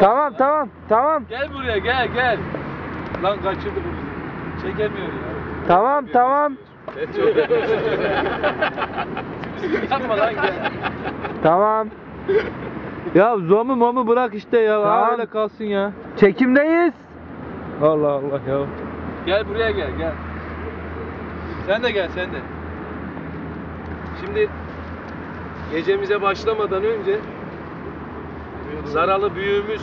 Tamam tamam tamam. Gel buraya gel gel. Lan kaçırdı bu bizi. Çekemiyor ya. Tamam tamam. Yapma lan gel. Tamam. Ya zomu momu bırak işte ya. Tamam. Öyle kalsın ya. Çekimdeyiz. Allah Allah ya. Gel buraya gel gel. Sen de gel sen de. Şimdi gecemize başlamadan önce Zaralı büyüğümüz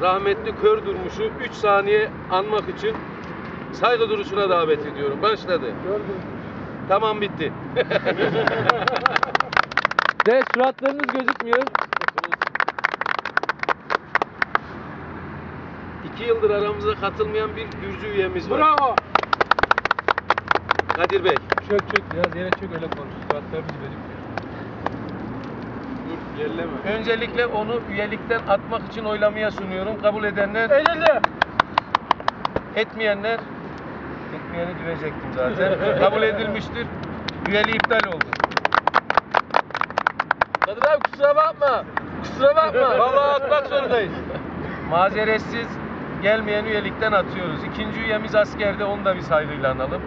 rahmetli Kör Durmuş'u 3 saniye anmak için saygı duruşuna davet ediyorum. Başladı. Tamam bitti. De suratlarınız gözükmüyor. İki yıldır aramıza katılmayan bir Gürcü üyemiz var. Bravo. Kadir Bey. Çök çök biraz yere çök öyle konuş. Suratlarımız gözükmüyor. Dur gelleme. Öncelikle onu üyelikten atmak için oylamaya sunuyorum. Kabul edenler, Elinde. etmeyenler, etmeyeni diyecektim zaten. Kabul edilmiştir. Üyeliği iptal oldu. Kadir abi kusura bakma. Kusura bakma. Vallahi atmak zorundayız. Mazeretsiz gelmeyen üyelikten atıyoruz. İkinci üyemiz askerde, onu da bir saygıyla analım.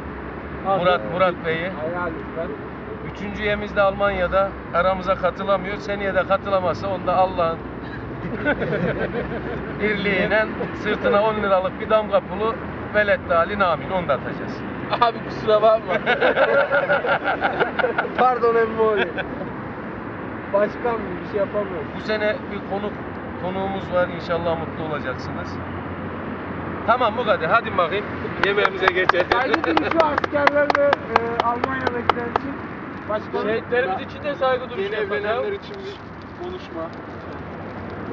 Murat, Murat Bey'i. Hayal lütfen. Üçüncü üyemiz de Almanya'da aramıza katılamıyor. Seneye de katılamazsa onu da Allah'ın birliğiyle sırtına 10 liralık bir damga pulu velet dalin amin onu da atacağız. Abi kusura bakma. Pardon emmi Başkan bir şey yapamıyoruz. Bu sene bir konuk konuğumuz var. İnşallah mutlu olacaksınız. Tamam bu kadar. Hadi bakayım. Yemeğimize geçelim. Saygı duruşu askerlerle e, başkanım. Şehitlerimiz için de saygı duruşu Yeni yapalım. evlenenler için bir konuşma.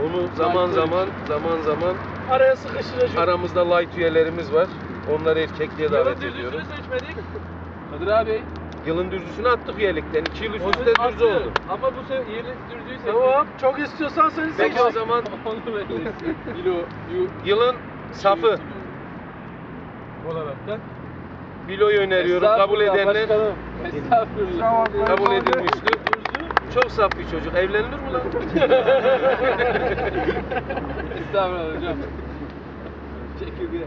Onu zaman zaman zaman zaman Araya sıkıştıracağım. aramızda light üyelerimiz var. Onları erkekliğe davet Yılın ediyorum. dürzüsünü seçmedik. Kadir abi. Yılın dürzüsünü attık üyelikten. 2 yıl üst üste dürzü attı. oldu. Ama bu sefer yeni dürzüyü seçtik. Tamam. Çok istiyorsan seni Peki o zaman Onu. Bilo, yu, yılın safı olaraktan. Bilo'yu öneriyorum. Kabul edenler başkanım. Estağfurullah. kabul edilmiştir. Çok saf bir çocuk. Evlenilir mi lan? Estağfurullah hocam. Çekirge.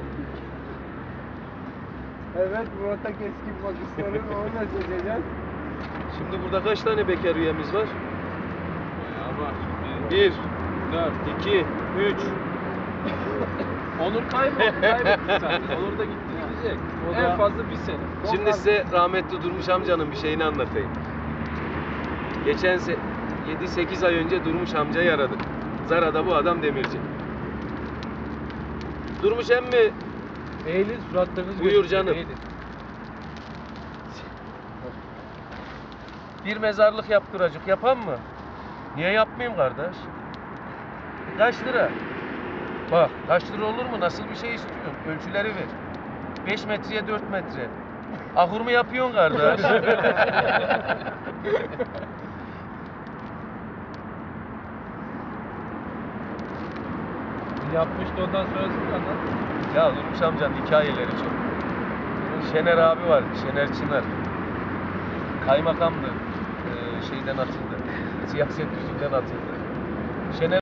Evet Murat'a keskin bakışların onu da seçeceğiz. Şimdi burada kaç tane bekar üyemiz var? Bayağı var. 1, Dört. 2, 3. Onur kayboldu. Kaybetti zaten. Onur da gitti. Gidecek. O en da- fazla bir sene. Şimdi size rahmetli Durmuş amcanın bir şeyini anlatayım. Geçen se 7-8 ay önce Durmuş amcayı aradık. Zara'da bu adam demirci. Durmuş emmi Eğilin suratlarınız Buyur gözüküyor, canım. eğilin. bir mezarlık yaptıracak yapan mı? Niye yapmayayım kardeş? Kaç lira? Bak kaç lira olur mu? Nasıl bir şey istiyorsun? Ölçüleri ver. 5 metreye 4 metre. Ahur mu yapıyorsun kardeş? Yapmıştı ondan sonrasını anlat. ya Durmuş amcanın hikayeleri çok. Şener abi var, Şener Çınar. Kaymakamdı. Ee, şeyden atıldı. Siyaset yüzünden atıldı. Şener